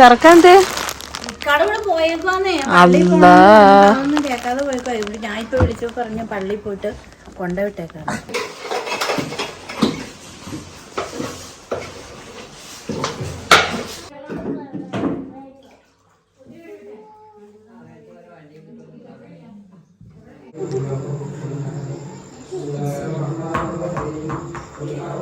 ചെറുക്കന്ത് അല്ലാ. കേൾക്കാതെ പോയേക്കോ ഇവിടെ ഞാൻ ഇപ്പൊ വിളിച്ചു പറഞ്ഞു പള്ളി പോയിട്ട് കൊണ്ടുവിട്ടേക്കാം hello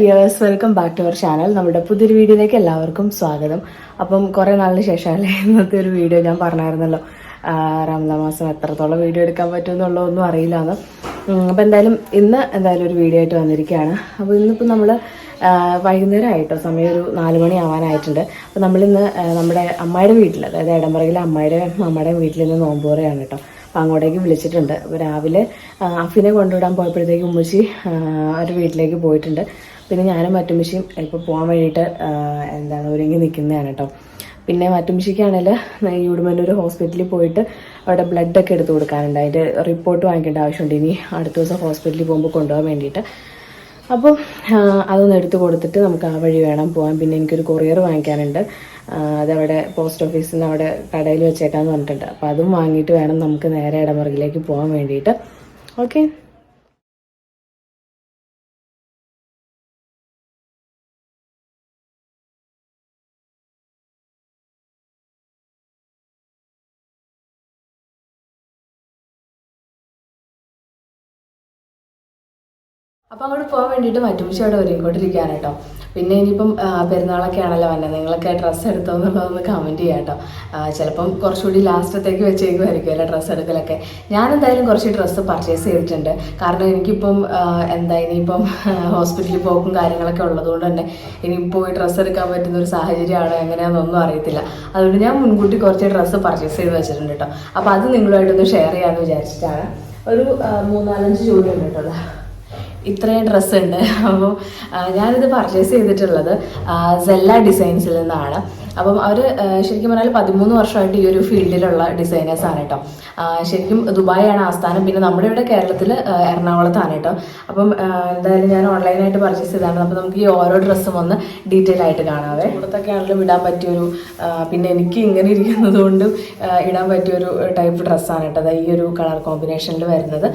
dears welcome back to our channel നമ്മുടെ പുതിയൊരു വീഡിയോയിലേക്ക് എല്ലാവർക്കും സ്വാഗതം. അപ്പം കുറേ നാളിന് ശേഷമല്ലേ ഇന്നത്തെ ഒരു വീഡിയോ ഞാൻ പറഞ്ഞായിരുന്നല്ലോ. റമദാ മാസം എത്രത്തോളം വീഡിയോ എടുക്കാൻ പറ്റുമെന്നുള്ളതൊന്നും ഒന്നും അറിയില്ലാന്ന് അപ്പം എന്തായാലും ഇന്ന് എന്തായാലും ഒരു വീഡിയോ ആയിട്ട് വന്നിരിക്കുകയാണ്. അപ്പോൾ ഇന്നിപ്പോൾ നമ്മൾ വൈകുന്നേരം ആയിട്ടോ സമയം ഒരു നാല് മണി ആവാനായിട്ടുണ്ട് അപ്പോൾ നമ്മളിന്ന് നമ്മുടെ അമ്മയുടെ വീട്ടിൽ അതായത് ഇടംപറകിലെ അമ്മയുടെ അമ്മയുടെയും വീട്ടിൽ നിന്ന് നോമ്പോറയാണ് കേട്ടോ. അപ്പോൾ അങ്ങോട്ടേക്ക് വിളിച്ചിട്ടുണ്ട്. അപ്പോൾ രാവിലെ അഫിനെ കൊണ്ടുവിടാൻ പോയപ്പോഴത്തേക്ക് ഉമ്മച്ചി ഒരു വീട്ടിലേക്ക് പോയിട്ടുണ്ട്. പിന്നെ ഞാനും മറ്റുമിശിയും ഇപ്പോൾ പോകാൻ വേണ്ടിയിട്ട് എന്താണ് ഒരുങ്ങി നിൽക്കുന്നതാണ് കേട്ടോ. പിന്നെ മറ്റുമിശിക്കാണെങ്കിൽ യൂടുമന്നൂർ ഹോസ്പിറ്റലിൽ പോയിട്ട് അവിടെ ബ്ലഡൊക്കെ എടുത്തു കൊടുക്കാനുണ്ട്. അതിന്റെ റിപ്പോർട്ട് വാങ്ങിക്കേണ്ട ആവശ്യമുണ്ട്. ഇനി അടുത്ത ദിവസം ഹോസ്പിറ്റലിൽ പോകുമ്പോൾ കൊണ്ടുപോകാൻ വേണ്ടിയിട്ട്. അപ്പം അതൊന്ന് എടുത്തു കൊടുത്തിട്ട് നമുക്ക് ആ വഴി വേണം പോകാൻ പിന്നെ എനിക്കൊരു കൊറിയർ വാങ്ങിക്കാനുണ്ട്. അതവിടെ പോസ്റ്റ് ഓഫീസിൽ നിന്ന് അവിടെ കടയിൽ വെച്ചേക്കാന്ന് പറഞ്ഞിട്ടുണ്ട്. അപ്പം അതും വാങ്ങിയിട്ട് വേണം നമുക്ക് നേരെ ഇടമുറകിലേക്ക് പോകാൻ വേണ്ടിയിട്ട്. ഓക്കെ അപ്പോൾ അങ്ങോട്ട് പോകാൻ വേണ്ടിയിട്ട് മറ്റുമിച്ച് അവിടെ ഒരുങ്ങിക്കൊണ്ടിരിക്കുകയാണ് കേട്ടോ. പിന്നെ ഇനിയിപ്പം പെരുന്നാളൊക്കെ ആണല്ലോ വന്നത് നിങ്ങളൊക്കെ ഡ്രസ്സ് എടുത്തോ എന്നുള്ളതൊന്ന് കമന്റ് ചെയ്യാം കേട്ടോ. ചിലപ്പം കുറച്ചുകൂടി ലാസ്റ്റത്തേക്ക് വെച്ചേക്കുമായിരിക്കും അല്ലേ ഡ്രസ്സ് എടുക്കലൊക്കെ. ഞാൻ എന്തായാലും കുറച്ച് ഡ്രസ്സ് പർച്ചേസ് ചെയ്തിട്ടുണ്ട്. കാരണം എനിക്കിപ്പം എന്താ ഇനിയിപ്പം ഹോസ്പിറ്റലിൽ പോക്കും കാര്യങ്ങളൊക്കെ ഉള്ളതുകൊണ്ട് തന്നെ ഇനി പോയി ഡ്രസ്സ് എടുക്കാൻ പറ്റുന്ന ഒരു സാഹചര്യമാണ് എങ്ങനെയാണെന്നൊന്നും അറിയത്തില്ല. അതുകൊണ്ട് ഞാൻ മുൻകൂട്ടി കുറച്ച് ഡ്രസ്സ് പർച്ചേസ് ചെയ്ത് വെച്ചിട്ടുണ്ട് കേട്ടോ. അപ്പോൾ അത് നിങ്ങളുമായിട്ടൊന്ന് ഷെയർ ചെയ്യാമെന്ന് വിചാരിച്ചിട്ടാണ്. ഒരു മൂന്നാലഞ്ച് ജോലി ഉണ്ട് കേട്ടോ. ഇത്രയും ഡ്രസ്സ് ഉണ്ട് അപ്പോൾ ഞാനിത് പർച്ചേസ് ചെയ്തിട്ടുള്ളത് സെല്ല ഡിസൈൻസിൽ നിന്നാണ്. അപ്പം അവർ ശരിക്കും പറഞ്ഞാൽ പതിമൂന്ന് വർഷമായിട്ട് ഈ ഒരു ഫീൽഡിലുള്ള ഡിസൈനേഴ്സ് ആണ് കേട്ടോ ശരിക്കും ദുബായാണ് ആസ്ഥാനം. പിന്നെ നമ്മുടെ ഇവിടെ കേരളത്തിൽ എറണാകുളത്താണ് കേട്ടോ അപ്പം എന്തായാലും ഞാൻ ഓൺലൈനായിട്ട് പർച്ചേസ് ചെയ്താണ് അപ്പം നമുക്ക് ഈ ഓരോ ഡ്രസ്സും ഒന്ന് ഡീറ്റെയിൽ ആയിട്ട് കാണാവേ. ഇവിടത്തൊക്കെ ആണെങ്കിലും ഇടാൻ പറ്റിയൊരു പിന്നെ എനിക്ക് ഇങ്ങനെ ഇരിക്കുന്നത് കൊണ്ടും ഇടാൻ പറ്റിയൊരു ടൈപ്പ് ഡ്രസ്സാണ് കേട്ടോ അതായത് ഈ ഒരു കളർ കോമ്പിനേഷനിൽ വരുന്നത്.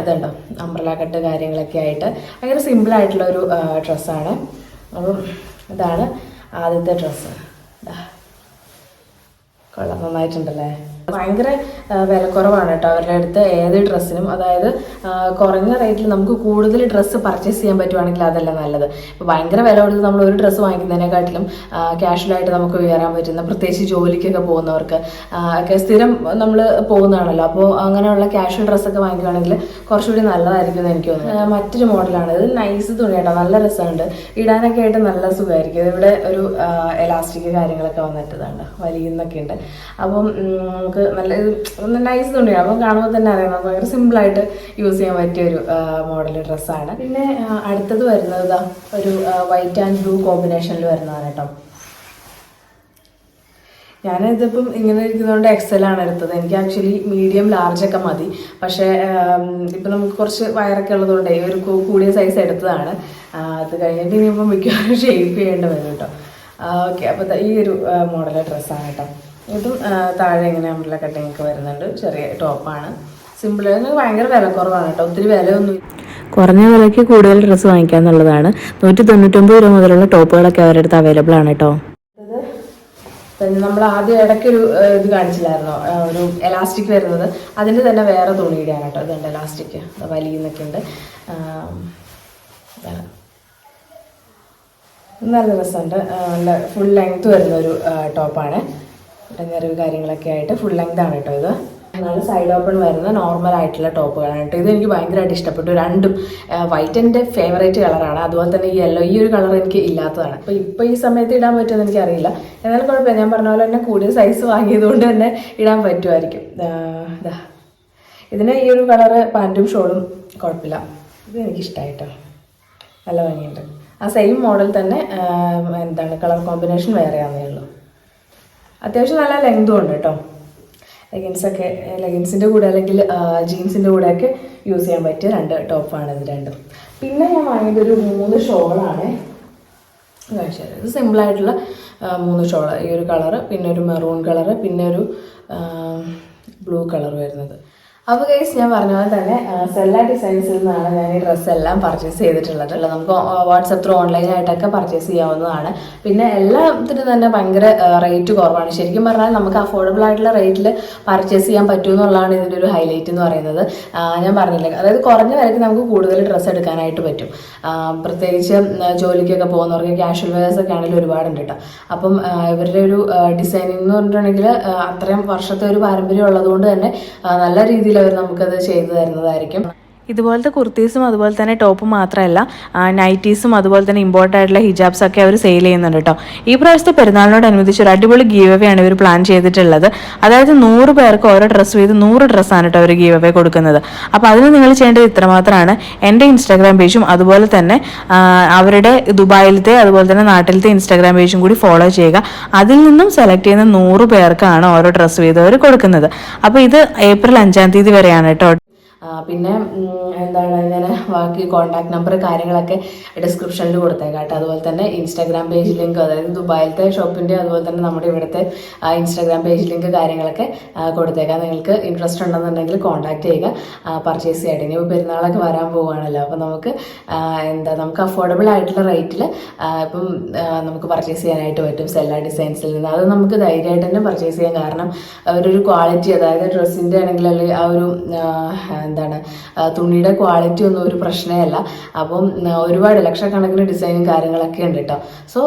ഇതുണ്ടോ? അംബ്രല കട്ട് കാര്യങ്ങളൊക്കെ ആയിട്ട് ഭയങ്കര സിമ്പിൾ ആയിട്ടുള്ള ഒരു ഡ്രസ്സാണ് അപ്പം ഇതാണ് ആദ്യത്തെ ഡ്രസ്സ് കൊള്ളാം. നന്നായിട്ടുണ്ടല്ലേ? ഭയങ്കര വിലക്കുറവാണ് കേട്ടോ അവരുടെ അടുത്ത് ഏത് ഡ്രസ്സിനും. അതായത് കുറഞ്ഞ റേറ്റിൽ നമുക്ക് കൂടുതൽ ഡ്രസ്സ് പർച്ചേസ് ചെയ്യാൻ പറ്റുവാണെങ്കിൽ അതല്ല നല്ലത്. ഭയങ്കര വില കൊടുത്ത് നമ്മൾ ഒരു ഡ്രസ്സ് വാങ്ങിക്കുന്നതിനെക്കാട്ടിലും ക്യാഷ്വലായിട്ട് നമുക്ക് ഉയരാൻ പറ്റുന്ന പ്രത്യേകിച്ച് ജോലിക്കൊക്കെ പോകുന്നവർക്ക് ഒക്കെ സ്ഥിരം നമ്മൾ പോകുന്നതാണല്ലോ. അപ്പോൾ അങ്ങനെയുള്ള ക്യാഷ്വൽ ഡ്രസ്സൊക്കെ വാങ്ങിക്കുകയാണെങ്കിൽ കുറച്ചുകൂടി നല്ലതായിരിക്കും എന്ന് എനിക്ക് തോന്നുന്നു. മറ്റൊരു മോഡലാണ്. ഇത് നൈസ് തുണി കേട്ടോ. നല്ല രസമുണ്ട്. ഇടാനൊക്കെ ആയിട്ട് നല്ല സുഖമായിരിക്കും. ഇവിടെ ഒരു എലാസ്റ്റിക് കാര്യങ്ങളൊക്കെ വന്നിട്ടതാണ് വലിയുന്നൊക്കെ ഉണ്ട്. അപ്പം നമുക്ക് നല്ല നൈസ് തുണിയാണ് അപ്പം കാണുമ്പോൾ തന്നെ അറിയാം നമുക്ക് ഭയങ്കര സിമ്പിളായിട്ട് യൂസ് ചെയ്യാൻ പറ്റിയ ഒരു മോഡൽ ഡ്രസ്സാണ് പിന്നെ അടുത്തത് വരുന്നത് ഒരു വൈറ്റ് ആൻഡ് ബ്ലൂ കോമ്പിനേഷനിൽ വരുന്നതാണ് കേട്ടോ ഞാനിതിപ്പം ഇങ്ങനെ ഇരിക്കുന്നതുകൊണ്ട് എക്സൽ ആണ് എടുത്തത്. എനിക്ക് ആക്ച്വലി മീഡിയം ലാർജ് ഒക്കെ മതി. പക്ഷേ ഇപ്പം നമുക്ക് കുറച്ച് വയറൊക്കെ ഉള്ളതുകൊണ്ട് ഒരു കൂടിയ സൈസ് എടുത്തതാണ്. അത് കഴിഞ്ഞിട്ട് ഇനിയിപ്പം മിക്കവാറും ഷേപ്പ് ചെയ്യേണ്ടി വരും കേട്ടോ ഓക്കെ അപ്പോൾ ഈ ഒരു മോഡൽ ഡ്രസ്സാണ് കേട്ടോ ഇതും താഴെ ഇങ്ങനെ അമ്പല കട്ടിങ് ഒക്കെ വരുന്നുണ്ട്. ചെറിയ ടോപ്പാണ്. സിമ്പിൾ ഭയങ്കര വില കുറവാണ് കേട്ടോ. ഒത്തിരി വിലയൊന്നും കുറഞ്ഞ വിലയ്ക്ക് കൂടുതൽ ഡ്രസ്സ് വാങ്ങിക്കുക എന്നുള്ളതാണ്. നൂറ്റി തൊണ്ണൂറ്റൊമ്പത് രൂപ മുതലുള്ള ടോപ്പുകളൊക്കെ അവരുടെ അടുത്ത് അവൈലബിൾ ആണ് കേട്ടോ. പിന്നെ നമ്മൾ ആദ്യം ഇടയ്ക്കൊരു ഒരു ഇത് കാണിച്ചില്ലായിരുന്നോ? ഒരു എലാസ്റ്റിക് വരുന്നത്. അതിന്റെ തന്നെ വേറെ തുണിയുടെയാണ് കേട്ടോ. ഇതുണ്ട് എലാസ്റ്റിക് വലിയെന്നൊക്കെ ഉണ്ട്. നല്ല രസമുണ്ട്. നല്ല ഫുൾ ലെങ്ത് വരുന്ന ഒരു ടോപ്പാണ്. ഞെറിവ് കാര്യങ്ങളൊക്കെ ആയിട്ട് ഫുൾ ലെങ്ത് ആണ് കേട്ടോ ഇത്. നല്ല സൈഡ് ഓപ്പൺ വരുന്ന നോർമൽ ആയിട്ടുള്ള ടോപ്പുകളാണ് കേട്ടോ. ഇത് എനിക്ക് ഭയങ്കരമായിട്ട് ഇഷ്ടപ്പെട്ടു. രണ്ടും വൈറ്റ് എന്റെ ഫേവറേറ്റ് കളറാണ് അതുപോലെ തന്നെ യെല്ലോ ഈ ഒരു കളർ എനിക്ക് ഇല്ലാത്തതാണ്. അപ്പോൾ ഇപ്പോൾ ഈ സമയത്ത് ഇടാൻ പറ്റുമെന്ന് എനിക്കറിയില്ല. എന്നാലും കുഴപ്പമില്ല. ഞാൻ പറഞ്ഞ പോലെ തന്നെ കൂടിയ സൈസ് വാങ്ങിയതുകൊണ്ട് തന്നെ ഇടാൻ പറ്റുമായിരിക്കും. ഇതാ ഇതിന് ഈ ഒരു കളറ് പാന്റും ഷോളും കുഴപ്പമില്ല. ഇത് എനിക്കിഷ്ടമായിട്ടോ നല്ല ഭംഗിയുണ്ട്. ആ സെയിം മോഡൽ തന്നെ എന്താണ് കളർ കോമ്പിനേഷൻ വേറെ ആണെന്നേ ഉള്ളൂ. അത്യാവശ്യം നല്ല ലെങ്തും ഉണ്ട് കേട്ടോ. ലെഗിൻസൊക്കെ ലെഗിൻസിന്റെ കൂടെ അല്ലെങ്കിൽ ജീൻസിന്റെ ഒക്കെ യൂസ് ചെയ്യാൻ പറ്റിയ രണ്ട് ടോപ്പാണ് ഇത് രണ്ടും. പിന്നെ ഞാൻ വാങ്ങിയത് ഒരു മൂന്ന് ഷോളാണ് കാണിച്ചു തരാം ഇത് സിമ്പിളായിട്ടുള്ള മൂന്ന് ഷോൾ ഈ ഒരു കളറ് പിന്നെ ഒരു മെറൂൺ കളറ് പിന്നെ ഒരു ബ്ലൂ കളർ വരുന്നത്. അപ്പോൾ കേസ് ഞാൻ പറഞ്ഞ പോലെ തന്നെ സെല്ല ഡിസൈൻസിൽ നിന്നാണ് ഞാൻ ഈ ഡ്രസ്സ് എല്ലാം പർച്ചേസ് ചെയ്തിട്ടുള്ളത്. അല്ല നമുക്ക് വാട്സപ്പ് ത്രൂ ഓൺലൈനായിട്ടൊക്കെ പർച്ചേസ് ചെയ്യാവുന്നതാണ്. പിന്നെ എല്ലാത്തിനും തന്നെ ഭയങ്കര റേറ്റ് കുറവാണ്. ശരിക്കും പറഞ്ഞാൽ നമുക്ക് അഫോർഡബിൾ ആയിട്ടുള്ള റേറ്റിൽ പർച്ചേസ് ചെയ്യാൻ പറ്റുമെന്നുള്ളതാണ് ഇതിന്റെ ഒരു ഹൈലൈറ്റ് എന്ന് പറയുന്നത്. ഞാൻ പറഞ്ഞില്ല അതായത് കുറഞ്ഞ വിലയ്ക്ക് നമുക്ക് കൂടുതൽ ഡ്രസ്സ് എടുക്കാനായിട്ട് പറ്റും. പ്രത്യേകിച്ച് ജോലിക്കൊക്കെ പോകുന്നവർക്ക് ക്യാഷ്വൽ വെയേഴ്സ് ഒക്കെ ആണെങ്കിലും ഒരുപാടുണ്ട് കേട്ടോ അപ്പം ഇവരുടെ ഒരു ഡിസൈനിങ് എന്ന് പറഞ്ഞിട്ടുണ്ടെങ്കിൽ അത്രയും വർഷത്തെ ഒരു പാരമ്പര്യം ഉള്ളതുകൊണ്ട് തന്നെ നല്ല രീതിയിൽ അവർ നമുക്കത് ചെയ്തു തരുന്നതായിരിക്കും. ഇതുപോലത്തെ കുർത്തീസും അതുപോലെ തന്നെ ടോപ്പും മാത്രമല്ല നൈറ്റീസും അതുപോലെ തന്നെ ഇമ്പോർട്ടന്റ് ആയിട്ടുള്ള ഹിജാബ്സ് ഒക്കെ അവർ സെയിൽ ചെയ്യുന്നുണ്ട് കേട്ടോ ഈ പ്രാവശ്യത്തെ പെരുന്നാളിനോടനുബന്ധിച്ച് ഒരു അടിപൊളി ഗീവ് അവേ ആണ് ഇവർ പ്ലാൻ ചെയ്തിട്ടുള്ളത്. അതായത് നൂറ് പേർക്ക് ഓരോ ഡ്രസ്സ് ചെയ്ത് നൂറ് ഡ്രസ്സാണ് കേട്ടോ അവർ ഗീവ് അവേ കൊടുക്കുന്നത്. അപ്പോൾ അതിന് നിങ്ങൾ ചെയ്യേണ്ടത് ഇത്രമാത്രമാണ്. എന്റെ ഇൻസ്റ്റാഗ്രാം പേജും അതുപോലെ തന്നെ അവരുടെ ദുബായിലത്തെ അതുപോലെ തന്നെ നാട്ടിലത്തെ ഇൻസ്റ്റാഗ്രാം പേജും കൂടി ഫോളോ ചെയ്യുക. അതിൽ നിന്നും സെലക്ട് ചെയ്യുന്ന നൂറ് പേർക്കാണ് ഓരോ ഡ്രസ്സ് വീതം അവർ കൊടുക്കുന്നത്. അപ്പോൾ ഇത് ഏപ്രിൽ അഞ്ചാം തീയതി വരെയാണ് കേട്ടോ പിന്നെ എന്താണ് ഞാൻ ബാക്കി കോൺടാക്ട് നമ്പർ കാര്യങ്ങളൊക്കെ ഡിസ്ക്രിപ്ഷനിൽ കൊടുത്തേക്കാം കേട്ടോ അതുപോലെ തന്നെ ഇൻസ്റ്റാഗ്രാം പേജ് ലിങ്ക് അതായത് ദുബായിലത്തെ ഷോപ്പിന്റെ അതുപോലെ തന്നെ നമ്മുടെ ഇവിടുത്തെ ഇൻസ്റ്റാഗ്രാം പേജ് ലിങ്ക് കാര്യങ്ങളൊക്കെ കൊടുത്തേക്കാം. നിങ്ങൾക്ക് ഇൻട്രസ്റ്റ് ഉണ്ടെന്നുണ്ടെങ്കിൽ കോൺടാക്ട് ചെയ്യുക. പർച്ചേസ് ചെയ്യട്ടെ ഇനി പെരുന്നാളൊക്കെ വരാൻ പോവുകയാണല്ലോ. അപ്പോൾ നമുക്ക് എന്താ നമുക്ക് അഫോർഡബിൾ ആയിട്ടുള്ള റേറ്റിൽ ഇപ്പം നമുക്ക് പർച്ചേസ് ചെയ്യാനായിട്ട് പറ്റും. സെല്ല ഡിസൈൻസിൽ നിന്ന്. അത് നമുക്ക് ധൈര്യമായിട്ട് തന്നെ പർച്ചേസ് ചെയ്യാം. കാരണം അവരൊരു ക്വാളിറ്റി അതായത് ഡ്രസ്സിന്റെ ആണെങ്കിൽ അല്ലെങ്കിൽ ആ ഒരു എന്താണ് തുണിയുടെ ക്വാളിറ്റി ഒന്നും ഒരു പ്രശ്നമല്ല അപ്പം ഒരുപാട് ലക്ഷക്കണക്കിന് ഡിസൈനും കാര്യങ്ങളൊക്കെ ഉണ്ട് കേട്ടോ സോ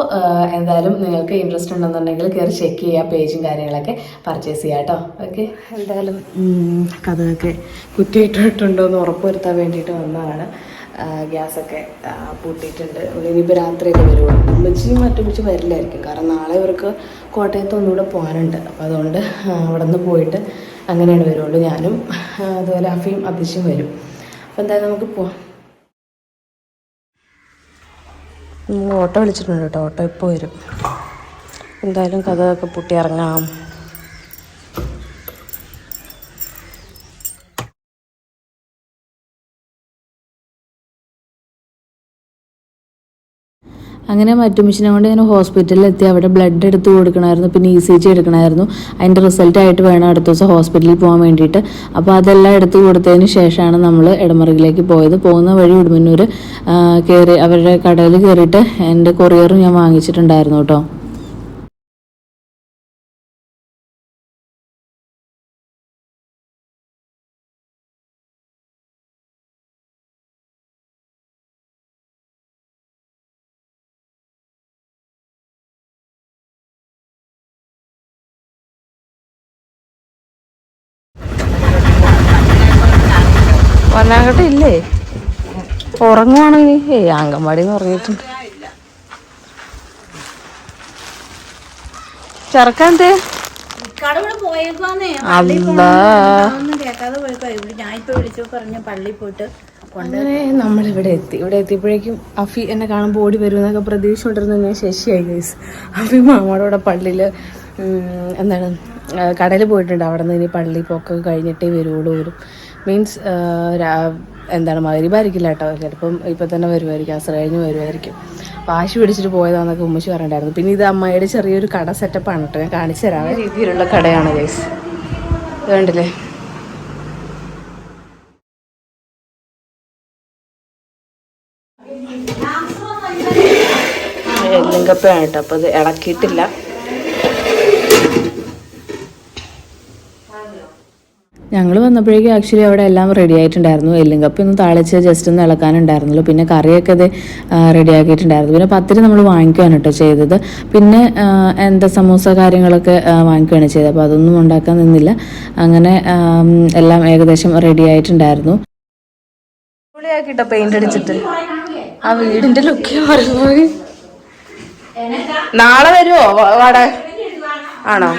എന്തായാലും നിങ്ങൾക്ക് ഇൻട്രസ്റ്റ് ഉണ്ടെന്നുണ്ടെങ്കിൽ കയറി ചെക്ക് ചെയ്യുക പേജും കാര്യങ്ങളൊക്കെ പർച്ചേസ് ചെയ്യാം കേട്ടോ ഓക്കെ എന്തായാലും കഥയൊക്കെ കുറ്റിയിട്ടിട്ടുണ്ടോ എന്ന് ഉറപ്പുവരുത്താൻ വേണ്ടിയിട്ട് വന്നതാണ്. ഗ്യാസൊക്കെ പൂട്ടിയിട്ടുണ്ട്. ഇനിയിപ്പോൾ രാത്രിയൊക്കെ വരുള്ളൂ. ഉമ്മച്ചിയും മറ്റുമിച്ച് വരില്ലായിരിക്കും. കാരണം നാളെ ഇവർക്ക് കോട്ടയത്ത് ഒന്നുകൂടെ പോകാനുണ്ട്. അപ്പോൾ അതുകൊണ്ട് അവിടെ നിന്ന് പോയിട്ട് അങ്ങനെയാണ് വരുള്ളൂ ഞാനും. അതുപോലെ അഫിയും അതിശയും വരും. അപ്പോൾ എന്തായാലും നമുക്ക് പോവാം. ഓട്ടോ വിളിച്ചിട്ടുണ്ട് കേട്ടോ. ഓട്ടോ ഇപ്പോൾ വരും. എന്തായാലും കഥ ഒക്കെ പൂട്ടി ഇറങ്ങാം അങ്ങനെ മറ്റു മെഷീനെ കൊണ്ട് ഞാൻ ഹോസ്പിറ്റലിൽ എത്തി അവിടെ ബ്ലഡ് എടുത്ത് കൊടുക്കണമായിരുന്നു പിന്നെ ഇ സി ജി എടുക്കണമായിരുന്നു അതിന്റെ റിസൾട്ട് ആയിട്ട് വേണം അടുത്ത ദിവസം ഹോസ്പിറ്റലിൽ പോകാൻ വേണ്ടിയിട്ട്. അപ്പോൾ അതെല്ലാം എടുത്ത് കൊടുത്തതിന് ശേഷമാണ് നമ്മൾ ഇടമറിയിലേക്ക് പോയത്. പോകുന്ന വഴി ഉടുമന്നൂർ കയറി അവരുടെ കടയിൽ കയറിയിട്ട് എന്റെ കൊറിയറും ഞാൻ വാങ്ങിച്ചിട്ടുണ്ടായിരുന്നു കേട്ടോ. ഇവിടെ ഞാൻ ഇപ്പൊ വിളിച്ചു പറഞ്ഞു പള്ളി പോയിട്ട് ചെറുക്കാൻ അങ്ങനെ നമ്മളിവിടെ എത്തി. ഇവിടെ എത്തിയപ്പോഴേക്കും അഫി എന്നെ കാണുമ്പോൾ ഓടി വരും എന്നൊക്കെ പ്രതീക്ഷ കൊണ്ടിരുന്ന. ഞാൻ ശശിയായി ഗൈസ് അഫി മാമോടെ പള്ളിയിൽ എന്താണ് കടയിൽ പോയിട്ടുണ്ട്. അവിടെ നിന്ന് ഇനി പള്ളി പോക്കൊക്കെ കഴിഞ്ഞിട്ടേ വരുവുള്ളൂ വരും. മീൻസ് എന്താണ് മകരിബായിരിക്കില്ല കേട്ടോ. ചിലപ്പം ഇപ്പം തന്നെ വരുമായിരിക്കും അസർ കഴിഞ്ഞ് വരുമായിരിക്കും വാശി പിടിച്ചിട്ട് പോയതാണെന്നൊക്കെ ഉമ്മച്ചി പറഞ്ഞിട്ടുണ്ടായിരുന്നു. പിന്നെ ഇത് അമ്മയുടെ ചെറിയൊരു കട സെറ്റപ്പാണ് കേട്ടോ. ഞാൻ കാണിച്ചു തരാം. രീതിയിലുള്ള കടയാണ് ഗൈസ് ഇത് എല്ലിങ്കപ്പയാണ് കേട്ടോ. അപ്പോൾ ഇത് ഇളക്കിയിട്ടില്ല. ഞങ്ങൾ വന്നപ്പോഴേക്കും ആക്ച്വലി അവിടെ എല്ലാം റെഡി ആയിട്ടുണ്ടായിരുന്നു. എല്ലും കപ്പി ഒന്ന് താളിച്ച് ജസ്റ്റ് ഒന്ന് ഇളക്കാനുണ്ടായിരുന്നുള്ളൂ. പിന്നെ കറിയൊക്കെ ഇത് റെഡി ആക്കിയിട്ടുണ്ടായിരുന്നു. പിന്നെ പത്തിരി നമ്മൾ വാങ്ങിക്കുകയാണ് കേട്ടോ ചെയ്തത്. പിന്നെ എന്താ സമൂസ കാര്യങ്ങളൊക്കെ വാങ്ങിക്കുകയാണ് ചെയ്തത്. അപ്പോൾ അതൊന്നും ഉണ്ടാക്കാൻ നിന്നില്ല. അങ്ങനെ എല്ലാം ഏകദേശം റെഡി ആയിട്ടുണ്ടായിരുന്നു. പെയിന്റ് അടിച്ചിട്ട്. ആ വീടിന്റെ ലുക്ക് നാളെ വരുമോ വാടക ആണോ?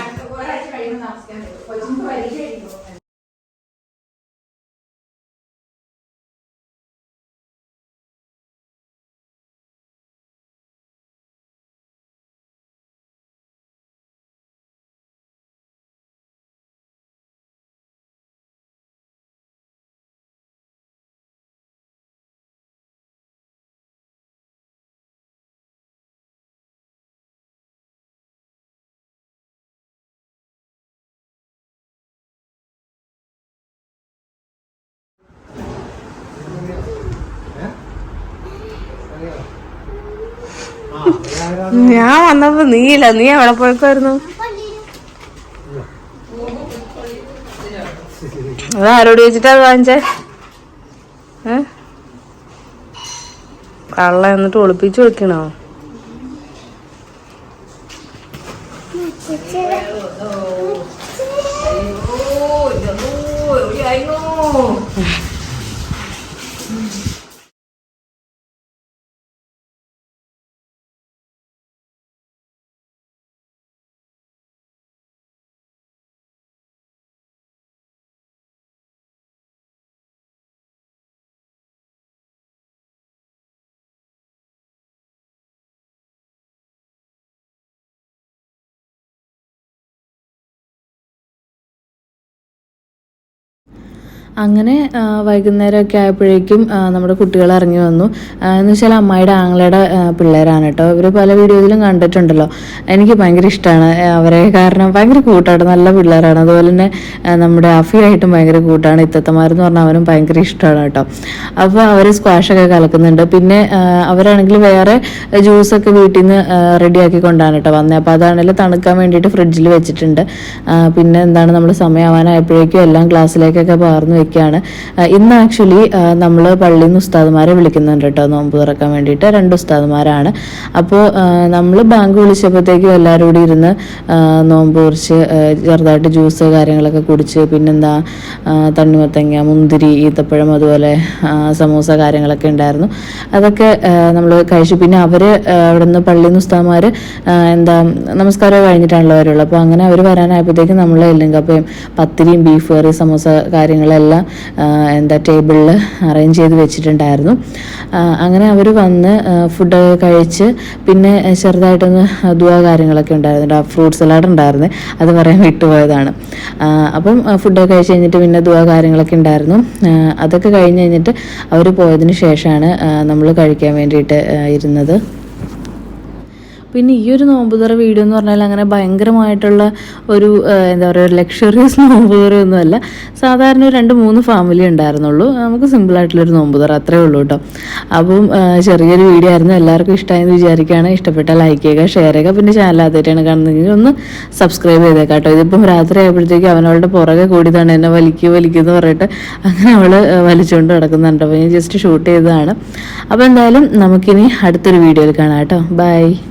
ഞാൻ വന്നപ്പോ നീയില്ല. നീ എവിടെ പോയക്കായിരുന്നു? അത് ആരോട് ചോദിച്ചിട്ടാ ഏ? കള്ള എന്നിട്ട് ഒളിപ്പിച്ചു വെക്കണോ അങ്ങനെ വൈകുന്നേരമൊക്കെ ആയപ്പോഴേക്കും നമ്മുടെ കുട്ടികൾ ഇറങ്ങി വന്നു. എന്ന് വെച്ചാൽ അമ്മായിയുടെ ആങ്ങളയുടെ പിള്ളേരാണ് കേട്ടോ. ഇവർ പല വീഡിയോയിലും കണ്ടിട്ടുണ്ടല്ലോ. എനിക്ക് ഭയങ്കര ഇഷ്ടമാണ് അവരെ കാരണം ഭയങ്കര കൂട്ടാണ്. നല്ല പിള്ളേരാണ്. അതുപോലെ തന്നെ നമ്മുടെ അഫിയായിട്ടും ഭയങ്കര കൂട്ടാണ്. ഇത്തത്തമാരെന്ന് പറഞ്ഞാൽ അവനും ഭയങ്കര ഇഷ്ടമാണ് കേട്ടോ. അപ്പോൾ അവർ സ്ക്വാഷൊക്കെ കലക്കുന്നുണ്ട്. പിന്നെ അവരാണെങ്കിൽ വേറെ ജ്യൂസൊക്കെ വീട്ടിൽ നിന്ന് റെഡിയാക്കി കൊണ്ടാണ് കേട്ടോ വന്നത് അപ്പോൾ അതാണെങ്കിൽ തണുക്കാൻ വേണ്ടിയിട്ട് ഫ്രിഡ്ജിൽ വെച്ചിട്ടുണ്ട്. പിന്നെ എന്താണ് നമ്മൾ സമയമാവാനായപ്പോഴേക്കും എല്ലാം ഗ്ലാസ്സിലേക്കൊക്കെ പകർന്നു വെക്കുകയാണ് ഇന്ന് ആക്ച്വലി നമ്മൾ പള്ളിയിൽ നിന്ന് ഉസ്താദുമാരെ വിളിക്കുന്നുണ്ട് കേട്ടോ. നോമ്പ് തുറക്കാൻ വേണ്ടിയിട്ട് രണ്ട് ഉസ്താദുമാരാണ്. അപ്പോൾ നമ്മൾ ബാങ്ക് വിളിച്ചപ്പോഴത്തേക്കും എല്ലാവരും കൂടി ഇരുന്ന് നോമ്പ് കുറിച്ച് ചെറുതായിട്ട് ജ്യൂസ് കാര്യങ്ങളൊക്കെ കുടിച്ച് പിന്നെന്താ തണ്ണിമത്തങ്ങ മുന്തിരി ഈത്തപ്പഴം അതുപോലെ സമൂസ കാര്യങ്ങളൊക്കെ ഉണ്ടായിരുന്നു. അതൊക്കെ നമ്മൾ കഴിച്ചു. പിന്നെ അവർ അവിടെ നിന്ന് പള്ളിയിൽ നിന്ന് ഉസ്താദുമാർ എന്താ നമസ്കാരം കഴിഞ്ഞിട്ടാണല്ലോ അവരുള്ളത് അപ്പോൾ അങ്ങനെ അവർ വരാനായപ്പോഴത്തേക്കും നമ്മൾ എല്ലുങ്കപ്പയും പത്തിരിയും ബീഫ് കറി സമൂസ കാര്യങ്ങളെല്ലാം ആ, എന്താ ടേബിളിൽ അറേഞ്ച് ചെയ്ത് വെച്ചിട്ടുണ്ടായിരുന്നു. അങ്ങനെ അവർ വന്ന് ഫുഡ് കഴിച്ച് പിന്നെ ചെറുതായിട്ടൊന്ന് ദുവാ കാര്യങ്ങളൊക്കെ ഉണ്ടായിരുന്നു. ഫ്രൂട്ട് സലാഡ് ഉണ്ടായിരുന്നു അത് പറയാൻ വിട്ടുപോയതാണ്. അപ്പം ഫുഡ് കഴിച്ച് കഴിഞ്ഞിട്ട് പിന്നെ ദുവാ കാര്യങ്ങളൊക്കെ ഉണ്ടായിരുന്നു. അതൊക്കെ കഴിഞ്ഞ് കഴിഞ്ഞിട്ട് അവർ പോയതിന് ശേഷമാണ് നമ്മൾ കഴിക്കാൻ വേണ്ടിയിട്ട് ഇരുന്നത്. പിന്നെ ഈ ഒരു നോമ്പുതറ വീഡിയോ എന്ന് പറഞ്ഞാൽ അങ്ങനെ ഭയങ്കരമായിട്ടുള്ള ഒരു എന്താ പറയുക ഒരു ലക്ഷറിയസ് നോമ്പുതറ ഒന്നുമല്ല സാധാരണ ഒരു രണ്ട് മൂന്ന് ഫാമിലി ഉണ്ടായിരുന്നുള്ളൂ. നമുക്ക് സിമ്പിളായിട്ടുള്ളൊരു നോമ്പുതറ അത്രേ ഉള്ളൂ കേട്ടോ. അപ്പം ചെറിയൊരു വീഡിയോ ആയിരുന്നു. എല്ലാവർക്കും ഇഷ്ടമായെന്ന് വിചാരിക്കുകയാണ്. ഇഷ്ടപ്പെട്ട ലൈക്ക് ചെയ്യുക ഷെയർ ചെയ്യുക. പിന്നെ ചാനൽ ആദ്യമായിട്ടാണ് കാണുന്നതെങ്കിൽ ഒന്ന് സബ്സ്ക്രൈബ് ചെയ്തേക്കാം കേട്ടോ. ഇതിപ്പം രാത്രി ആയപ്പോഴത്തേക്കും അവനവളുടെ പുറകെ കൂടിയതാണ് എന്നെ വലിക്കുക വലിക്കുക എന്ന് പറഞ്ഞിട്ട് അങ്ങനെ അവൾ വലിച്ചുകൊണ്ട് കിടക്കുന്നുണ്ട് അപ്പോൾ ഞാൻ ജസ്റ്റ് ഷൂട്ട് ചെയ്തതാണ്. അപ്പോൾ എന്തായാലും നമുക്കിനി അടുത്തൊരു വീഡിയോയിൽ കാണാം കേട്ടോ. ബൈ